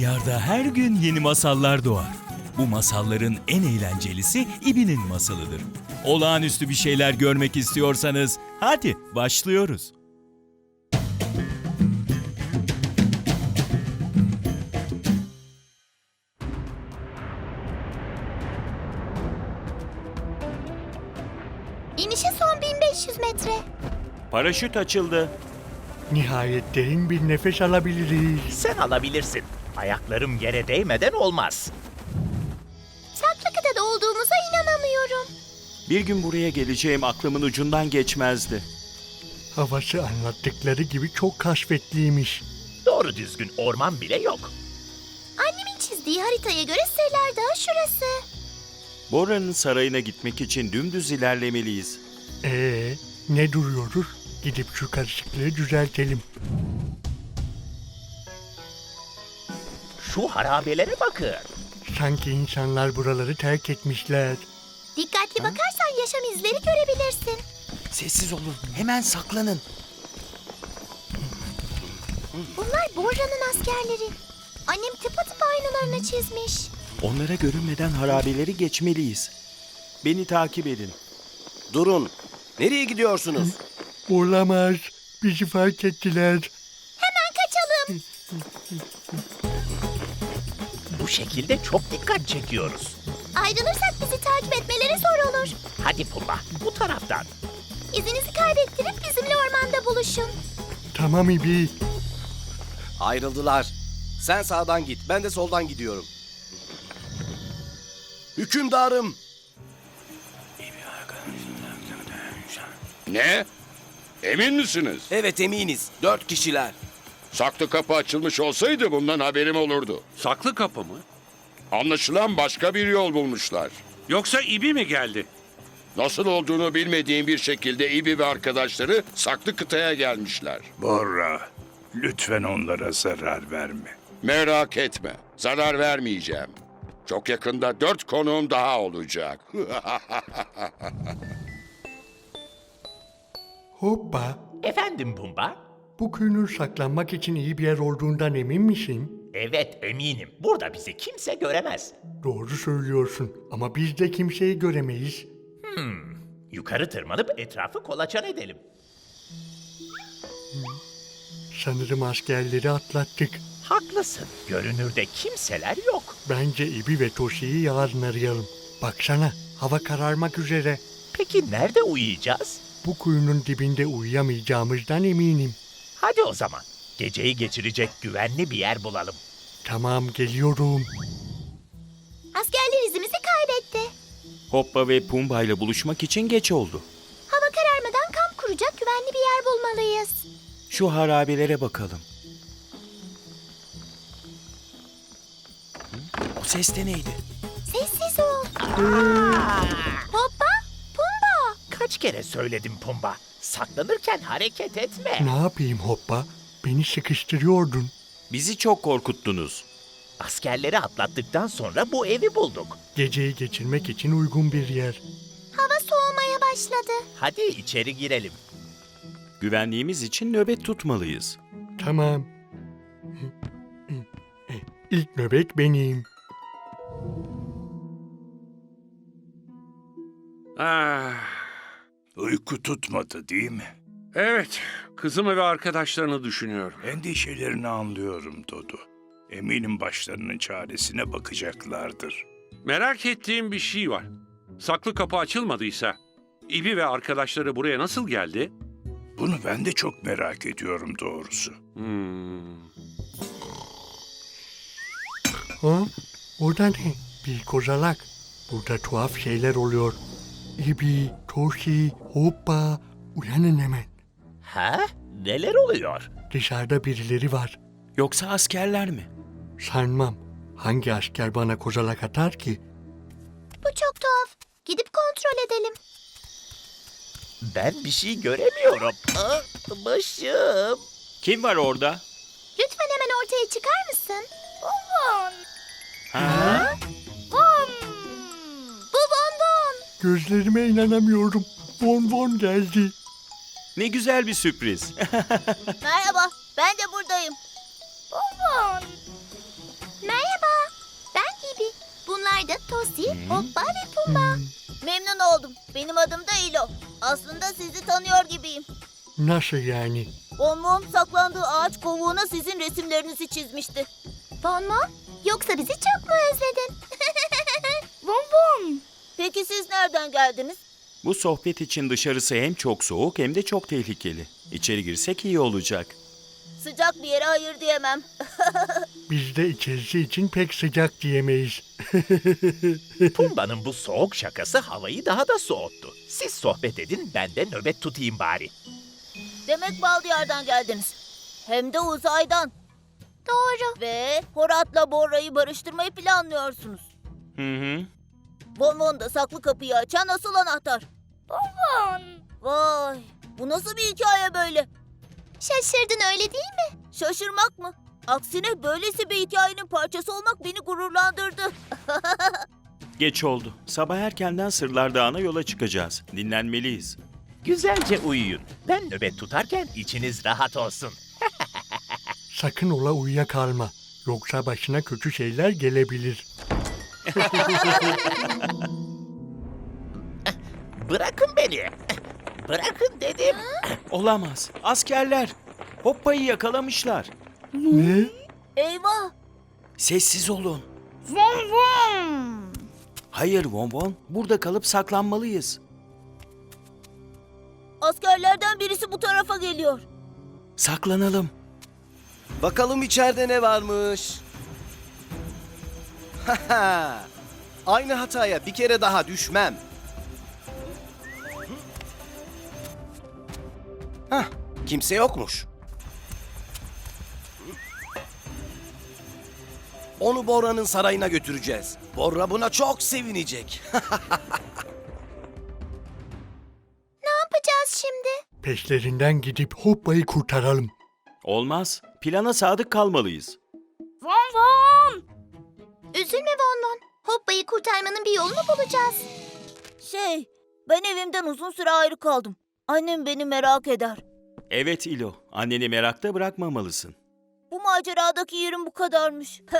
Diyar'da her gün yeni masallar doğar. Bu masalların en eğlencelisi İbi'nin masalıdır. Olağanüstü bir şeyler görmek istiyorsanız hadi başlıyoruz. İnişe son 1500 metre. Paraşüt açıldı. Nihayet derin bir nefes alabiliriz. Sen alabilirsin. Ayaklarım yere değmeden olmaz. Çatlakı'da olduğumuza inanamıyorum. Bir gün buraya geleceğim aklımın ucundan geçmezdi. Havası anlattıkları gibi çok kasvetliymiş. Doğru düzgün orman bile yok. Annemin çizdiği haritaya göre Sırlar Dağı şurası. Bora'nın sarayına gitmek için dümdüz ilerlemeliyiz. Ee, ne duruyoruz? Gidip şu karışıklığı düzeltelim. Şu harabelere bakın. Sanki insanlar buraları terk etmişler. Dikkatli bakarsan yaşam izleri görebilirsin. Sessiz olun, hemen saklanın. Bunlar Borra'nın askerleri. Annem tıpatıp aynılarını çizmiş. Onlara görünmeden harabeleri geçmeliyiz. Beni takip edin. Durun. Nereye gidiyorsunuz? Olamaz. Bizi fark ettiler. Hemen kaçalım. Bu şekilde çok dikkat çekiyoruz. Ayrılırsak bizi takip etmeleri zor olur. Hadi Pumba bu taraftan. İzinizi kaybettirip bizimle ormanda buluşun. Tamam İbi. Ayrıldılar. Sen sağdan git. Ben de soldan gidiyorum. Hükümdarım. Ne? Emin misiniz? Evet eminiz. Dört kişiler. Saklı kapı açılmış olsaydı bundan haberim olurdu. Saklı kapı mı? Anlaşılan başka bir yol bulmuşlar. Yoksa İbi mi geldi? Nasıl olduğunu bilmediğim bir şekilde İbi ve arkadaşları saklı kıtaya gelmişler. Borra, lütfen onlara zarar verme. Merak etme, zarar vermeyeceğim. Çok yakında dört konuğum daha olacak. Hoppa. Efendim Pumba? Bu kuyunun saklanmak için iyi bir yer olduğundan emin misin? Evet eminim. Burada bizi kimse göremez. Doğru söylüyorsun ama biz de kimseyi göremeyiz. Yukarı tırmanıp etrafı kolaçan edelim. Sanırım askerleri atlattık. Haklısın. Görünürde kimseler yok. Bence İbi ve Toshi'yi yarın arayalım. Baksana hava kararmak üzere. Peki nerede uyuyacağız? Bu kuyunun dibinde uyuyamayacağımızdan eminim. Hadi o zaman. Geceyi geçirecek güvenli bir yer bulalım. Tamam geliyorum. Askerler izimizi kaybetti. Hoppa ve Pumba ile buluşmak için geç oldu. Hava kararmadan kamp kuracak güvenli bir yer bulmalıyız. Şu harabelere bakalım. Hı? O ses de neydi? Sessiz ol. Hoppa, Pumba. Kaç kere söyledim Pumba. Saklanırken hareket etme. Ne yapayım hoppa? Beni sıkıştırıyordun. Bizi çok korkuttunuz. Askerleri atlattıktan sonra bu evi bulduk. Geceyi geçirmek için uygun bir yer. Hava soğumaya başladı. Hadi içeri girelim. Güvenliğimiz için nöbet tutmalıyız. Tamam. İlk nöbet benim. Ah, Uyku tutmadı değil mi? evet, kızımı ve arkadaşlarını düşünüyorum. Endişelerini anlıyorum Dodu. Eminim başlarının çaresine bakacaklardır. Merak ettiğim bir şey var. Saklı kapı açılmadıysa, İbi ve arkadaşları buraya nasıl geldi? Bunu ben de çok merak ediyorum doğrusu. Hmm. Ha? Orada ne? Bir kozalak. Burada tuhaf şeyler oluyor. İbi, Toshi, hoppa. Uyanın hemen. Ha? Neler oluyor? Dışarıda birileri var. Yoksa askerler mi? Sanmam. Hangi asker bana kozalak atar ki? Bu çok tuhaf. Gidip kontrol edelim. Ben bir şey göremiyorum. Ah, başım. Kim var orada? Lütfen hemen ortaya çıkar mısın? Bonbon. Gözlerime inanamıyorum. Von Von geldi. Ne güzel bir sürpriz. Merhaba, ben de buradayım. Bonbon. adım Tosi, Hoppa ve Pumba. Memnun oldum. Benim adım da İlo. Aslında sizi tanıyor gibiyim. Nasıl yani? Bonbon saklandığı ağaç kovuğuna sizin resimlerinizi çizmişti. Bonbon? Yoksa bizi çok mu özledin? Bonbon. Peki siz nereden geldiniz? Bu sohbet için dışarısı hem çok soğuk hem de çok tehlikeli. İçeri girsek iyi olacak. Sıcak bir yere hayır diyemem. Biz de içerisi için pek sıcak diyemeyiz. Pumba'nın bu soğuk şakası havayı daha da soğuttu. Siz sohbet edin ben de nöbet tutayım bari. Demek Baldiyar'dan geldiniz. Hem de uzaydan. Doğru. Ve Horat'la Borra'yı barıştırmayı planlıyorsunuz. Hı hı. Bonbon da saklı kapıyı açan asıl anahtar. Bonbon. Vay, bu nasıl bir hikaye böyle? Şaşırdın öyle değil mi? Şaşırmak mı? Aksine böylesi bir hikayenin parçası olmak beni gururlandırdı. Geç oldu. Sabah erkenden Sırlar Dağı'na yola çıkacağız. Dinlenmeliyiz. Güzelce uyuyun. Ben nöbet tutarken içiniz rahat olsun. Sakın ola uyuyakalma. Yoksa başına kötü şeyler gelebilir. Bırakın beni. Bırakın dedim. Olamaz. Askerler. Hoppa'yı yakalamışlar. Ne? Eyvah! Sessiz olun. Vom vom! Hayır Bonbon. Burada kalıp saklanmalıyız. Askerlerden birisi bu tarafa geliyor. Saklanalım. Bakalım içeride ne varmış. Aynı hataya bir kere daha düşmem. Hah, kimse yokmuş. Onu Borra'nın sarayına götüreceğiz. Borra buna çok sevinecek. Ne yapacağız şimdi? Peşlerinden gidip Hoppa'yı kurtaralım. Olmaz. Plana sadık kalmalıyız. Von Von! Üzülme Von Von. Hoppa'yı kurtarmanın bir yolunu bulacağız. Şey, ben evimden uzun süre ayrı kaldım. Annem beni merak eder. Evet İlo. Anneni merakta bırakmamalısın. Bu maceradaki yerim bu kadarmış.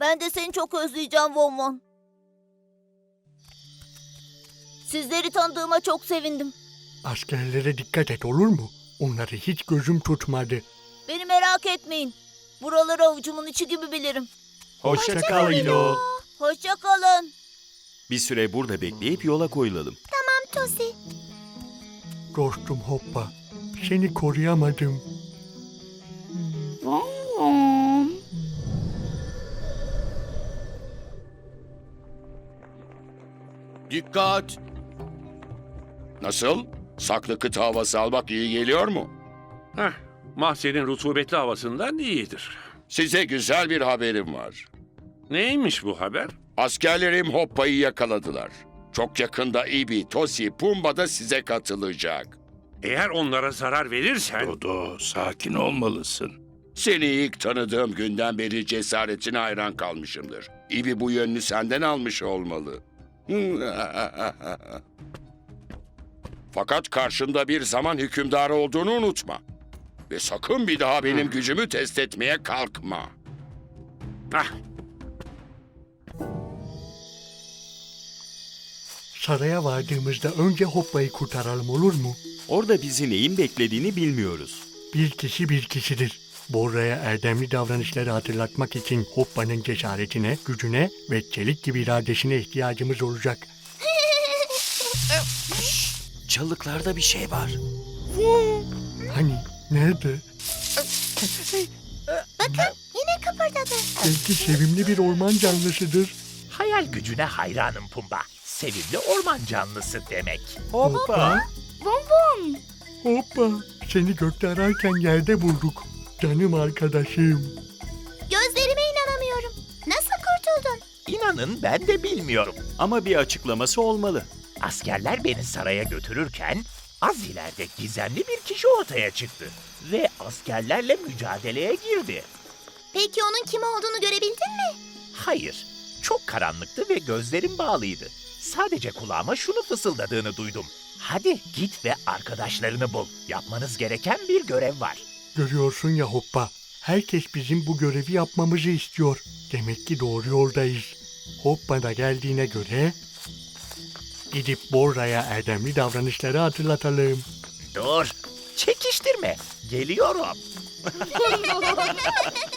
ben de seni çok özleyeceğim Von Von. Sizleri tanıdığıma çok sevindim. Askerlere dikkat et olur mu? Onları hiç gözüm tutmadı. Beni merak etmeyin. Buraları avucumun içi gibi bilirim. Hoşça kal İlo. Hoşça kalın. Bir süre burada bekleyip yola koyulalım. Tosi. Dostum Hoppa, seni koruyamadım. Dikkat! Nasıl? Saklı kıta havası almak iyi geliyor mu? Heh, mahzenin rutubetli havasından iyidir. Size güzel bir haberim var. Neymiş bu haber? Askerlerim Hoppa'yı yakaladılar. Çok yakında Ibi, Tosi, Pumba da size katılacak. Eğer onlara zarar verirsen... Dodo, sakin olmalısın. Seni ilk tanıdığım günden beri cesaretine hayran kalmışımdır. Ibi bu yönünü senden almış olmalı. Fakat karşında bir zaman hükümdarı olduğunu unutma. Ve sakın bir daha benim gücümü test etmeye kalkma. Ah, Saraya vardığımızda önce Hoppa'yı kurtaralım olur mu? Orada bizi neyin beklediğini bilmiyoruz. Bir kişi bir kişidir. Borra'ya erdemli davranışları hatırlatmak için Hoppa'nın cesaretine, gücüne ve çelik gibi iradesine ihtiyacımız olacak. Çalıklarda bir şey var. Nerede? Yine kıpırdadı. Belki sevimli bir orman canlısıdır. Hayal gücüne hayranım Pumba. Sevimli orman canlısı demek. Hoppa. Von Von. Hoppa. Seni gökte ararken yerde bulduk. Canım arkadaşım. Gözlerime inanamıyorum. Nasıl kurtuldun? İnanın ben de bilmiyorum. Ama bir açıklaması olmalı. Askerler beni saraya götürürken az ileride gizemli bir kişi ortaya çıktı. Ve askerlerle mücadeleye girdi. Peki onun kim olduğunu görebildin mi? Hayır, çok karanlıktı ve gözlerim bağlıydı. Sadece kulağıma şunu fısıldadığını duydum. Hadi git ve arkadaşlarını bul. Yapmanız gereken bir görev var. Görüyorsun ya Hoppa. Herkes bizim bu görevi yapmamızı istiyor. Demek ki doğru yoldayız. Hoppa da geldiğine göre gidip Borra'ya erdemli davranışları hatırlatalım. Dur, çekiştirme. Geliyorum.